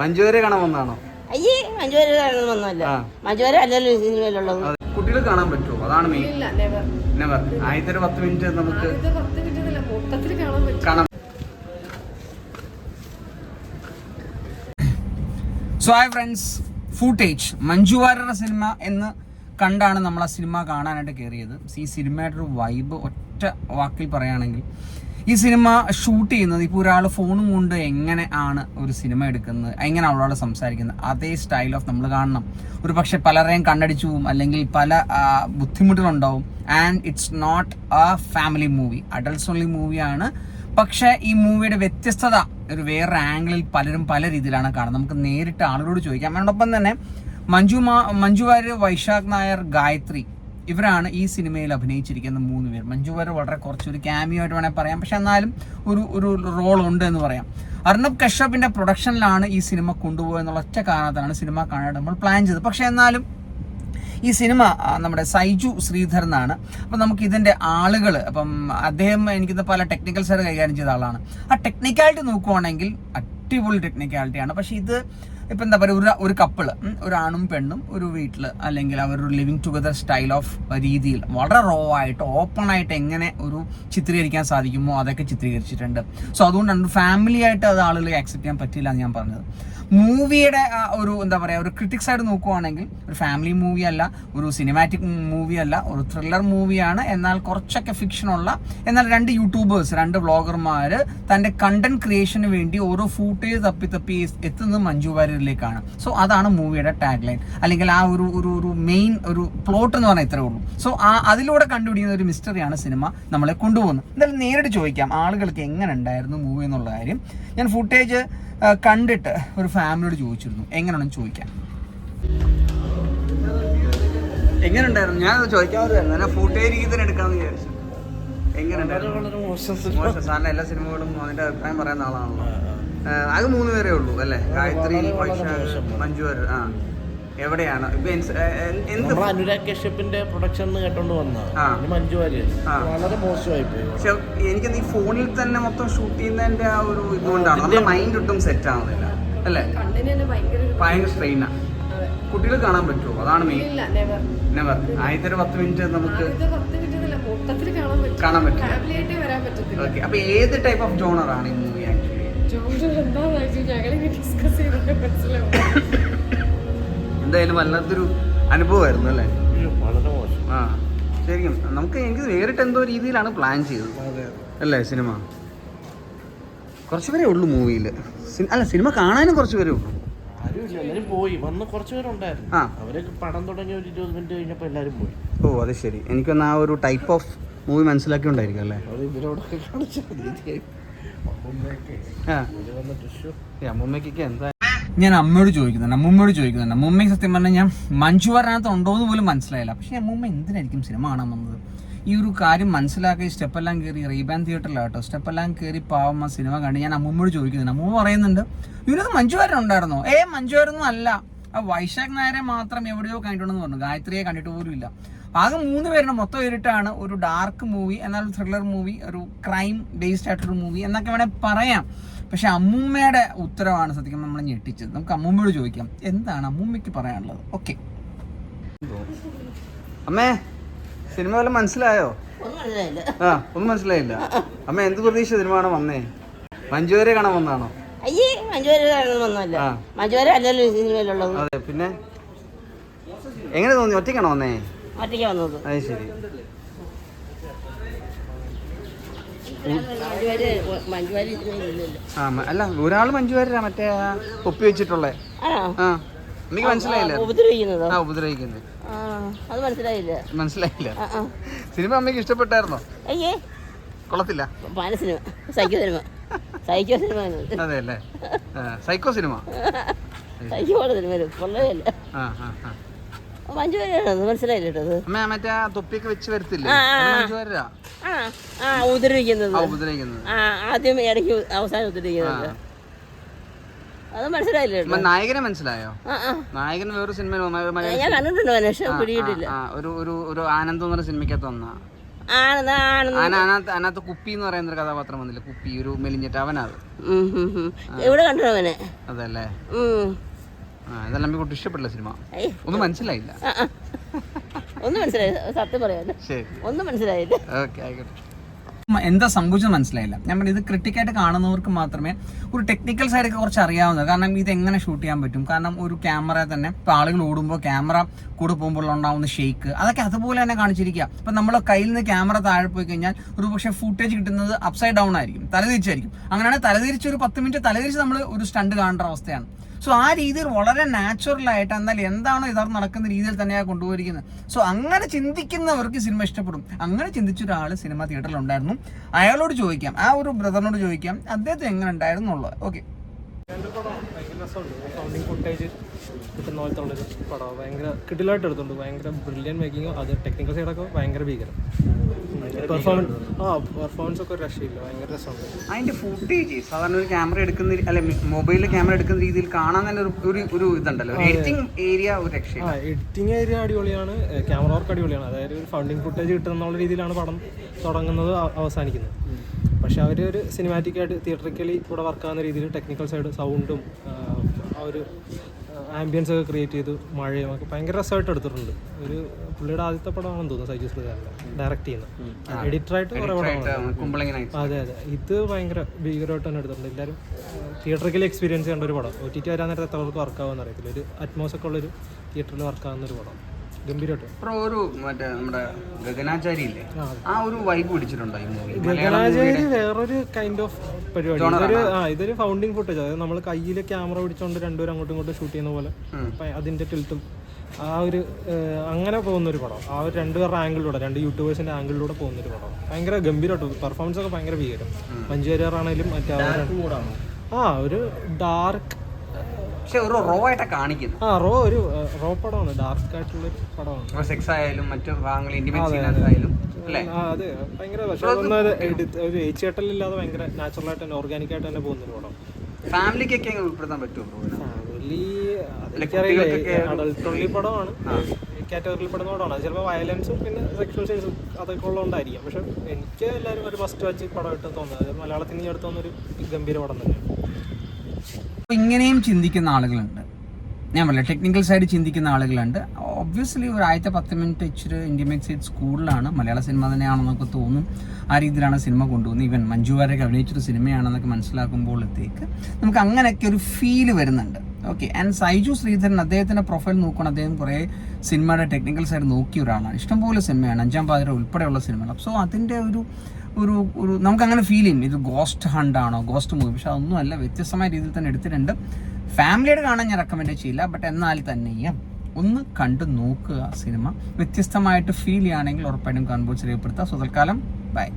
മഞ്ജുവരെ കാണാൻ വന്നാണോ അയ്യേ മഞ്ജുവാരി ആ. മഞ്ജുവാരി അല്ലല്ലോ ഈ സിനിമയിലുള്ളത്. കുട്ടികൾ കാണാൻ പറ്റുമോ? അതാണ് മെയിൻ ഇല്ല നെവർ നെവർ ആദ്യത്തെ ഒരു പത്ത് മിനിറ്റ് നമുക്ക് കാണാൻ so hi friends footage Manju വാര്യരുടെ സിനിമ എന്ന് കണ്ടാണ് നമ്മൾ ആ സിനിമ കാണാനായിട്ട് കയറിയത് ഈ സിനിമയുടെ ഒരു വൈബ് ഒറ്റ വാക്കിൽ പറയുകയാണെങ്കിൽ ഈ സിനിമ ഷൂട്ട് ചെയ്യുന്നത് ഇപ്പോൾ ഒരാൾ ഫോണും കൊണ്ട് എങ്ങനെ ആണ് ഒരു സിനിമ എടുക്കുന്നത് എങ്ങനെ അവളോട് സംസാരിക്കുന്നത് അതേ സ്റ്റൈൽ ഓഫ് നമ്മൾ കാണണം. ഒരു പക്ഷെ പലരെയും കണ്ണടിച്ചു പോവും അല്ലെങ്കിൽ പല ബുദ്ധിമുട്ടുകളുണ്ടാവും. And it's not a family movie adults only മൂവിയാണ് പക്ഷേ ഈ മൂവിയുടെ വ്യത്യസ്തത ഒരു വേറെ ആംഗിളിൽ പലരും പല രീതിയിലാണ് കാണുന്നത്. നമുക്ക് നേരിട്ട് ആളുകളോട് ചോദിക്കാം. അതിനോടൊപ്പം തന്നെ മഞ്ജു മാ മഞ്ജു വാര്യർ വൈശാഖ് നായർ ഗായത്രി ഇവരാണ് ഈ സിനിമയിൽ അഭിനയിച്ചിരിക്കുന്ന മൂന്ന് പേർ മഞ്ജു വാര്യർ വളരെ കുറച്ചൊരു ക്യാമിയോ ആയിട്ട് വേണേൽ പറയാം. പക്ഷെ എന്നാലും ഒരു ഒരു റോൾ ഉണ്ട് എന്ന് പറയാം. അർണബ് കശ്യപിന്റെ പ്രൊഡക്ഷനിലാണ് ഈ സിനിമ കൊണ്ടുപോകുക എന്നുള്ള ഒറ്റ കാരണത്താണ് സിനിമ കാണാൻ നമ്മൾ പ്ലാൻ ചെയ്തത്. പക്ഷെ എന്നാലും ഈ സിനിമ നമ്മുടെ സൈജു ശ്രീധർ എന്നാണ് അപ്പം നമുക്ക് ഇതിന്റെ ആളുകൾ അപ്പം അദ്ദേഹം എനിക്കിത് പല ടെക്നിക്കൽ സൈഡ് കൈകാര്യം ചെയ്ത ആളാണ്. ആ ടെക്നിക്കാലിറ്റി നോക്കുവാണെങ്കിൽ അടിപൊളി ടെക്നിക്കാലിറ്റിയാണ് പക്ഷേ ഇത് ഇപ്പം എന്താ പറയുക ഒരു ഒരു കപ്പിൾ ഒരു ആണും പെണ്ണും ഒരു വീട്ടിൽ അല്ലെങ്കിൽ അവരൊരു ലിവിങ് ടുഗദർ സ്റ്റൈൽ ഓഫ് രീതിയിൽ വളരെ റോ ആയിട്ട് ഓപ്പൺ ആയിട്ട് എങ്ങനെ ഒരു ചിത്രീകരിക്കാൻ സാധിക്കുമോ അതൊക്കെ ചിത്രീകരിച്ചിട്ടുണ്ട്. സോ അതുകൊണ്ടാണ് ഫാമിലി ആയിട്ട് അത് ആളുകൾ ആക്സെപ്റ്റ് ചെയ്യാൻ പറ്റില്ല എന്ന് ഞാൻ പറഞ്ഞത്. മൂവിയുടെ ഒരു എന്താ പറയുക ഒരു ക്രിട്ടിക് ആയിട്ട് നോക്കുവാണെങ്കിൽ ഒരു ഫാമിലി മൂവി അല്ല ഒരു സിനിമാറ്റിക് മൂവി അല്ല ഒരു ത്രില്ലർ മൂവിയാണ് എന്നാൽ കുറച്ചൊക്കെ ഫിക്ഷനുള്ള എന്നാൽ രണ്ട് യൂട്യൂബേഴ്സ് രണ്ട് വ്ളോഗർമാർ തന്റെ കണ്ടന്റ് ക്രിയേഷന് വേണ്ടി ഓരോ ഫൂട്ടേജ് തപ്പി തപ്പി എത്തുന്നത് മഞ്ജു വാര്യരിലേക്കാണ്. സോ അതാണ് മൂവിയുടെ ടാഗ് ലൈൻ അല്ലെങ്കിൽ ആ ഒരു ഒരു ഒരു മെയിൻ ഒരു പ്ലോട്ട് എന്ന് പറഞ്ഞാൽ ഇത്രേ ഉള്ളൂ. സോ ആ അതിലൂടെ കണ്ടുപിടിക്കുന്ന ഒരു മിസ്റ്ററിയാണ് സിനിമ നമ്മളെ കൊണ്ടുപോകുന്നത്. എന്തായാലും നേരിട്ട് ചോദിക്കാം ആളുകൾക്ക് എങ്ങനെ ഉണ്ടായിരുന്നു മൂവി എന്നുള്ള കാര്യം. ഞാൻ ഫുട്ടേജ് കണ്ടിട്ട് ഒരു ഫാമിലിയോട് ചോദിച്ചിരുന്നു. എങ്ങനെയാണെന്ന് ചോദിക്കാൻ. എങ്ങനെ ഉണ്ടായിരുന്നു ഞാൻ ചോദിക്കാൻ ഞാൻ ഫുട്ടേജ് രീതി തന്നെ എടുക്കാമെന്ന് വിചാരിച്ചു. എങ്ങനെ ഉണ്ടായിരുന്നു മോശം സാറിന് എല്ലാ സിനിമകളും അതിന്റെ അഭിപ്രായം പറയുന്ന ആളാണല്ലോ. അത് മൂന്ന് പേരേ ഉള്ളൂ അല്ലേ? ഗായത്രി വൈശാഖ് മഞ്ജു ആ. എവിടെയാണ്? നമ്മൾ അനുരാഗ് കശ്യപ്പിന്റെ പ്രൊഡക്ഷൻ കേട്ടോണ്ട് വന്ന ആ. മഞ്ജു വാര്യർ വളരെ മോശമായി പോയി. പക്ഷെ എനിക്ക് ഈ ഫോണിൽ തന്നെ മൊത്തം ഷൂട്ട് ചെയ്യുന്നതിന്റെ ആ ഒരു ഇതുകൊണ്ടാണ്. നമ്മുടെ മൈൻഡ് ഒട്ടും സെറ്റ് ആവുന്നില്ല. അല്ലേ? ഭയങ്കര സ്ട്രെയിനാ. കുട്ടികൾ കാണാൻ പറ്റുമോ അതാണ് മെയിൻ ഇല്ല നെവർ നെവർ ആദ്യത്തെ ഒരു പത്ത് മിനിറ്റ് നമുക്ക് കാണാൻ പറ്റും ഓക്കെ അപ്പൊ ഏത് ടൈപ്പ് ഓഫ് ജോണർ ആണ് ഈ മൂവി ആക്ച്വലി ജോണർ എന്താണെന്ന് വെച്ചാൽ ഞങ്ങളിങ്ങനെ ഡിസ്കസ് ചെയ്തിട്ട് മനസ്സിലാവും? എന്തായാലും വല്ലാത്തൊരു അനുഭവമായിരുന്നു അല്ലേ? വളരെ മോശം. ആ ശരിക്കും. നമുക്ക് എനിക്ക് നേരിട്ട് എന്തോ രീതിയിലാണ് പ്ലാൻ ചെയ്തത്. അല്ലേ സിനിമ? കുറച്ച് പേരേ ഉള്ളൂ മൂവിയിൽ അല്ല സിനിമ കാണാനും കുറച്ച് പേരേ ഉള്ളൂ പോയി. വന്ന് കുറച്ച് പേരുണ്ടായിരുന്നു ആ. അവരൊക്കെ പടം തുടങ്ങിയ ഒരു ഇരുപത് മിനിറ്റ് കഴിഞ്ഞപ്പോൾ എല്ലാവരും പോയി. ഓ അത് ശരി. എനിക്കൊന്ന് ആ ഒരു ടൈപ്പ് ഓഫ് മൂവി മനസ്സിലാക്കി ഉണ്ടായിരിക്കും അല്ലേ ഇവരോടൊക്കെ കാണിച്ചു അമ്മൂമ്മയ്ക്കൊക്കെ എന്താ ഞാൻ അമ്മയോട് ചോദിക്കുന്നുണ്ട്. അമ്മൂമ്മയോട് ചോദിക്കുന്നുണ്ട്. അമ്മൂമ്മയ്ക്ക് സത്യം പറഞ്ഞാൽ ഞാൻ മഞ്ജു വാര്യനകത്ത് ഉണ്ടോ എന്ന് പോലും മനസ്സിലായില്ല. പക്ഷേ അമ്മൂമ്മ എന്തിനായിരിക്കും സിനിമ കാണാൻ വന്നത്? ഈ ഒരു കാര്യം മനസ്സിലാക്കി സ്റ്റെപ്പെല്ലാം കയറി റീബാൻ തിയേറ്ററിലാട്ടോ. സ്റ്റെപ്പെല്ലാം കയറി പാവം ആ സിനിമ കണ്ട് ഞാൻ അമ്മൂമ്മയോട് ചോദിക്കുന്നുണ്ട്. അമ്മൂമ്മ പറയുന്നുണ്ട് ഇവരത് മഞ്ജു വാര്യൻ ഉണ്ടായിരുന്നോ? ഏ മഞ്ജു വാര്യനൊന്നും അല്ല. ആ വൈശാഖ് നായരെ മാത്രം എവിടെയോ കണ്ടിട്ടുണ്ടെന്ന് പറഞ്ഞു. ഗായത്രിയെ കണ്ടിട്ട് പോലും ഇല്ല. ആകെ മൂന്ന് പേരുടെ മൊത്തം ഇരുട്ടാണ് ഒരു ഡാർക്ക് മൂവി എന്നാൽ ത്രില്ലർ മൂവി ഒരു ക്രൈം ബേസ്ഡ് ആയിട്ടൊരു മൂവി എന്നൊക്കെ വേണേൽ പറയാം. പക്ഷെ അമ്മൂമ്മയുടെ ഉത്തരവാണ് സത്യം നമ്മളെ ഞെട്ടിച്ചത്. നമുക്ക് അമ്മൂമ്മയോട് ചോദിക്കാം. എന്താണ് അമ്മൂമ്മയ്ക്ക് പറയാനുള്ളത്? ഓക്കെ അമ്മേ സിനിമ വല്ല മനസ്സിലായോ? ആ ഒന്നും മനസ്സിലായില്ല. അമ്മ എന്ത് പ്രതീക്ഷ സിനിമയാണ് വന്നേ? മഞ്ജുവരെ കാണാൻ വന്നാണോ അയ്യേ മഞ്ജുവാരി അല്ലല്ലോ ഈ സിനിമയിലുള്ളത്. അതെ പിന്നെ? എങ്ങനെ തോന്നി? ഒറ്റയ്ക്കാണോ വന്നേ? ഒറ്റയ്ക്ക് വന്നത്. അത് ശരി. മഞ്ജുവാരി മഞ്ജുവാരി സിനിമയിലില്ലല്ലോ ആ മ- അല്ല ഒരാൾ മഞ്ജുവാരാ മറ്റേ ആ ഒപ്പി വെച്ചിട്ടുള്ളേ. ആണോ? ആ എനിക്ക് മനസ്സിലായില്ല. ഉപദ്രവിക്കുന്നതോ? ആ ഉപദ്രവിക്കുന്നത് ആ അത് മനസ്സിലായില്ല. മനസ്സിലായില്ല. ആ ആ. സിനിമ അമ്മയ്ക്ക് ഇഷ്ടപ്പെട്ടായിരുന്നോ? അയ്യേ. കൊള്ളത്തില്ല. Psycho cinema. സൈക്കോ സിനിമ അതെ അല്ലേ ആ, സൈക്കോ സിനിമ. സൈക്കോ സിനിമ ആ ആ ആ. മഞ്ജു വാര്യരാണോ മനസ്സിലായില്ല അത്? അമ്മ മറ്റേ ആ തൊപ്പിയൊക്കെ വെച്ച് വരത്തില്ലേ? ആ, ആ, ഉപദ്രവിക്കുന്നത് ഉപദ്രവിക്കുന്നത് ആദ്യം ഇടയ്ക്ക് അവസാനം ഉപദ്രവിക്കുന്നത് അത് മനസ്സിലായില്ലേ നായകനെ മനസ്സിലായോ? ആ ആ. നായകൻ വേറൊരു സിനിമ ഞാൻ കണ്ടിട്ടുണ്ട് പക്ഷേ പിടിയിട്ടില്ല. ഒരു ഒരു ഒരു ആനന്ദം എന്ന് പറഞ്ഞ സിനിമയ്ക്കകത്ത് വന്ന. ആണെന്ന് ആണെന്ന് അതിനകത്ത് അതിനകത്ത് കുപ്പി എന്ന് പറയുന്ന ഒരു കഥാപാത്രം വന്നില്ല? കുപ്പി ഒരു മെലിഞ്ഞിട്ട് അവനാണ് കണ്ടു അവനെ? അതല്ലേ? ഇതെല്ലാം കൂട്ടി ഇഷ്ടപ്പെട്ടില്ല സിനിമ. ഒന്നും മനസ്സിലായില്ല. ഒന്നും മനസ്സിലായില്ല. സത്യം പറയാമല്ലോ ഒന്നും മനസ്സിലായില്ല. ഓക്കെ ആയിക്കോട്ടെ. എന്താ സംഭവിച്ചത് മനസ്സിലായില്ല. ഞാൻ പറഞ്ഞു ഇത് ക്രിട്ടിക്കായിട്ട് കാണുന്നവർക്ക് മാത്രമേ ഒരു ടെക്നിക്കൽ സൈഡൊക്കെ കുറച്ച് അറിയാവുന്നത് കാരണം ഇത് എങ്ങനെ ഷൂട്ട് ചെയ്യാൻ പറ്റും? കാരണം ഒരു ക്യാമറ തന്നെ ഇപ്പൊ ആളുകൾ ഓടുമ്പോൾ ക്യാമറ കൂടെ പോകുമ്പോൾ ഉണ്ടാവുന്ന ഷേക്ക് അതൊക്കെ അതുപോലെ തന്നെ കാണിച്ചിരിക്കുക. ഇപ്പം നമ്മൾ കയ്യിൽ നിന്ന് ക്യാമറ താഴെ പോയി കഴിഞ്ഞാൽ ഒരു പക്ഷേ ഫുട്ടേജ് കിട്ടുന്നത് അപ്സൈഡ് ഡൗൺ ആയിരിക്കും. തലതിരിച്ചായിരിക്കും. അങ്ങനെയാണെങ്കിൽ തലതിരിച്ച് ഒരു പത്ത് മിനിറ്റ് തലതിരിച്ച് നമ്മൾ ഒരു സ്റ്റണ്ട് കാണേണ്ട അവസ്ഥയാണ്. സോ ആ രീതിയിൽ വളരെ നാച്ചുറൽ ആയിട്ട് എന്നാൽ എന്താണോ യഥാർത്ഥം നടക്കുന്ന രീതിയിൽ തന്നെയാണ് കൊണ്ടുപോയിരിക്കുന്നത്. സോ അങ്ങനെ ചിന്തിക്കുന്നവർക്ക് സിനിമ ഇഷ്ടപ്പെടും. അങ്ങനെ ചിന്തിച്ച ഒരാൾ സിനിമ തിയേറ്ററിൽ ഉണ്ടായിരുന്നു. അയാളോട് ചോദിക്കാം. ആ ഒരു ബ്രദറിനോട് ചോദിക്കാം. അദ്ദേഹത്തിന് എങ്ങനെ ഉണ്ടായിരുന്നുള്ളത്? ഓക്കെ സൗണ്ടിങ് ഫുട്ടേജ് കിട്ടുന്ന പോലത്തെ ഉള്ളൊരു പടമാണ് ഭയങ്കര കിട്ടിലായിട്ട് എടുത്തുണ്ട് ഭയങ്കര ബ്രില്യൻ മേക്കിങ്ങോ അത് ടെക്നിക്കൽ സൈഡൊക്കെ ഭയങ്കര ഭീകരം. പെർഫോമൻസ് ആ പെർഫോമൻസ് ഒക്കെ രക്ഷയില്ല. ഭയങ്കര രസമുണ്ട്. അതിന്റെ ഫുട്ടേജ് സാധാരണ ഒരു ക്യാമറ എടുക്കുന്ന അല്ലെ മൊബൈലിൽ ക്യാമറ എടുക്കുന്ന രീതിയിൽ കാണാൻ തന്നെ ഒരു ഒരു ഇതുണ്ടല്ലോ. എഡിറ്റിംഗ് ഏരിയ ഒരു രക്ഷയില്ല. ആ എഡിറ്റിംഗ് ഏരിയ അടിപൊളിയാണ്. ക്യാമറ വർക്ക് അടിപൊളിയാണ്. അതായത് ഒരു ഫൗണ്ടിങ് ഫുട്ടേജ് കിട്ടുന്ന രീതിയിലാണ് പടം തുടങ്ങുന്നത് അവസാനിക്കുന്നത്. പക്ഷെ അവർ ഒരു സിനിമാറ്റിക് ആയിട്ട് തിയേറ്ററിക്കലി ഇവിടെ വർക്ക് ആവുന്ന രീതിയിൽ ടെക്നിക്കൽ സൈഡ് സൗണ്ടും ആ ഒരു ആംബിയൻസ് ഒക്കെ ക്രിയേറ്റ് ചെയ്ത് മഴയും ഒക്കെ ഭയങ്കര രസമായിട്ട് എടുത്തിട്ടുണ്ട്. ഒരു പുള്ളിയുടെ ആദ്യത്തെ പടമാണെന്ന് തോന്നുന്നു സൈജു ശ്രീധരന്റെ ഡയറക്റ്റ് ചെയ്യുന്ന. എഡിറ്ററായിട്ട് കുറേ പടമാണ് അതെ അതെ. ഇത് ഭയങ്കര ഭീകരമായിട്ട് തന്നെ എടുത്തിട്ടുണ്ട്. എല്ലാവരും തിയേറ്ററിക്കലി എക്സ്പീരിയൻസ് ചെയ്യേണ്ട ഒരു പടം. ഒ ടി ടി വരാൻ നേരത്തെ എത്രവർക്ക് വർക്കാവുമെന്ന് അറിയത്തില്ല. ഒരു അറ്റ്മോസ് ഒക്കെ ഉള്ളൊരു തിയേറ്ററിൽ വർക്കാവുന്ന ഒരു പടം. ഗംഭീരമായിട്ട് ഒരു മറ്റേ നമ്മുടെ ഗഗനാചാരി ഇല്ലേ ആ, ഒരു വൈബ് പിടിച്ചിട്ടുണ്ടോ ഈ മൂവി ഗഗനാചാരി വേറൊരു കൈൻഡ് ഓഫ് പരിപാടി. ഇതൊരു ആ ഇതൊരു ഫൗണ്ടിങ് ഫുട്ടേജ് അതായത് നമ്മൾ കയ്യിൽ ക്യാമറ പിടിച്ചോണ്ട് രണ്ടുപേരും അങ്ങോട്ടും ഇങ്ങോട്ടും ഷൂട്ട് ചെയ്യുന്ന പോലെ അപ്പൊ അതിന്റെ ടിൽട്ടും ആ ഒരു അങ്ങനെ പോകുന്ന ഒരു പടം. ആ ഒരു രണ്ടുപേരുടെ ആംഗിളിലൂടെ രണ്ട് യൂട്യൂബേഴ്സിന്റെ ആംഗിളിലൂടെ പോകുന്ന ഒരു പടം. ഭയങ്കര ഗംഭീരമായിട്ട് പെർഫോമൻസ് ഒക്കെ ഭയങ്കര ഭീകരം മഞ്ചേരിയാറാണേലും മറ്റേ ആ- ആ ഒരു ഡാർക്ക് പക്ഷെ ഒരു റോ ആയിട്ടാ കാണിക്കുന്നത്. ആ റോ ഒരു റോ പടമാണ്. ഡാർക്ക് ആയിട്ടുള്ള ഒരു പടമാണ്. സെക്സ് ആയാലും മറ്റു ഭാഗങ്ങൾ ഇന്റിമേറ്റ് ആയാലും അല്ലേ? അതെ. ഭയങ്കര പക്ഷേ ഒന്നും ഒരു ഒരു ഏച്ചിയേട്ടലില്ലാതെ ഭയങ്കര നാച്ചുറൽ ആയിട്ട് തന്നെ ഓർഗാനിക് ആയിട്ട് തന്നെ പോകുന്ന ഒരു പടം ഫാമിലിക്കൊക്കെ ഉൾപ്പെടുത്താൻ പറ്റുമോ ബ്രോ ഫാമിലി അഡൾട്ട് ഓൺലി പടമാണ്. കാറ്റഗറിയിൽ പെടുന്ന പടമാണ്. ചിലപ്പോൾ വയലൻസും പിന്നെ സെക്ഷൽ സീൻസും അതൊക്കെ ഉള്ളതുകൊണ്ടായിരിക്കാം. പക്ഷെ എനിക്ക് എല്ലാവരും ഒരു മസ്റ്റ് വാച്ച് പടമായിട്ട് തോന്നുന്നത്. മലയാളത്തിന് മലയാളത്തിൽ നിന്ന് എടുത്ത് വന്നൊരു ഗംഭീര പടം തന്നെയാണ്. ഇങ്ങനെയും ചിന്തിക്കുന്ന ആളുകളുണ്ട്. ഞാൻ പറയാം ടെക്നിക്കൽ സൈഡ് ചിന്തിക്കുന്ന ആളുകളുണ്ട്. ഒബ്വിയസ്ലി ഒരു ആദ്യത്തെ പത്ത് മിനിറ്റ് ഇച്ചിരി ഇന്റിമേറ്റ് സൈഡ് സ്കൂളിലാണ് മലയാള സിനിമ തന്നെയാണെന്നൊക്കെ തോന്നും. ആ രീതിയിലാണ് സിനിമ കൊണ്ടുപോകുന്നത്. ഈവൻ മഞ്ജു വാര്യക്ക് അഭിനയിച്ചൊരു സിനിമയാണെന്നൊക്കെ മനസ്സിലാക്കുമ്പോഴത്തേക്ക് നമുക്ക് അങ്ങനെയൊക്കെ ഒരു ഫീൽ വരുന്നുണ്ട്. ഓക്കെ ആൻഡ് സൈജു ശ്രീധരൻ അദ്ദേഹത്തിന്റെ പ്രൊഫൈൽ നോക്കണം. അദ്ദേഹം കുറേ സിനിമയുടെ ടെക്നിക്കൽ സൈഡ് നോക്കിയ ഒരാളാണ്. ഇഷ്ടംപോലെ സിനിമയാണ് അഞ്ചാം പാതിര ഉൾപ്പെടെയുള്ള സിനിമകൾ സോ അതിന്റെ ഒരു ഒരു ഒരു നമുക്ക് അങ്ങനെ ഫീൽ ചെയ്യും ഇത് ഗോസ്റ്റ് ആണോ ഗോസ്റ്റ് മൂവി പക്ഷെ അതൊന്നുമല്ല വ്യത്യസ്തമായ രീതിയിൽ തന്നെ എടുത്തിട്ടുണ്ട്. ഫാമിലിയുടെ കാണാൻ ഞാൻ റെക്കമെൻഡ് ചെയ്യില്ല ബട്ട് എന്നാൽ തന്നെയും ഒന്ന് കണ്ടു നോക്കുക സിനിമ വ്യത്യസ്തമായിട്ട് ഫീൽ ചെയ്യുകയാണെങ്കിൽ ഉറപ്പായിട്ടും കാണുമ്പോൾ രേഖപ്പെടുത്തുക സോ തൽക്കാലം ബൈ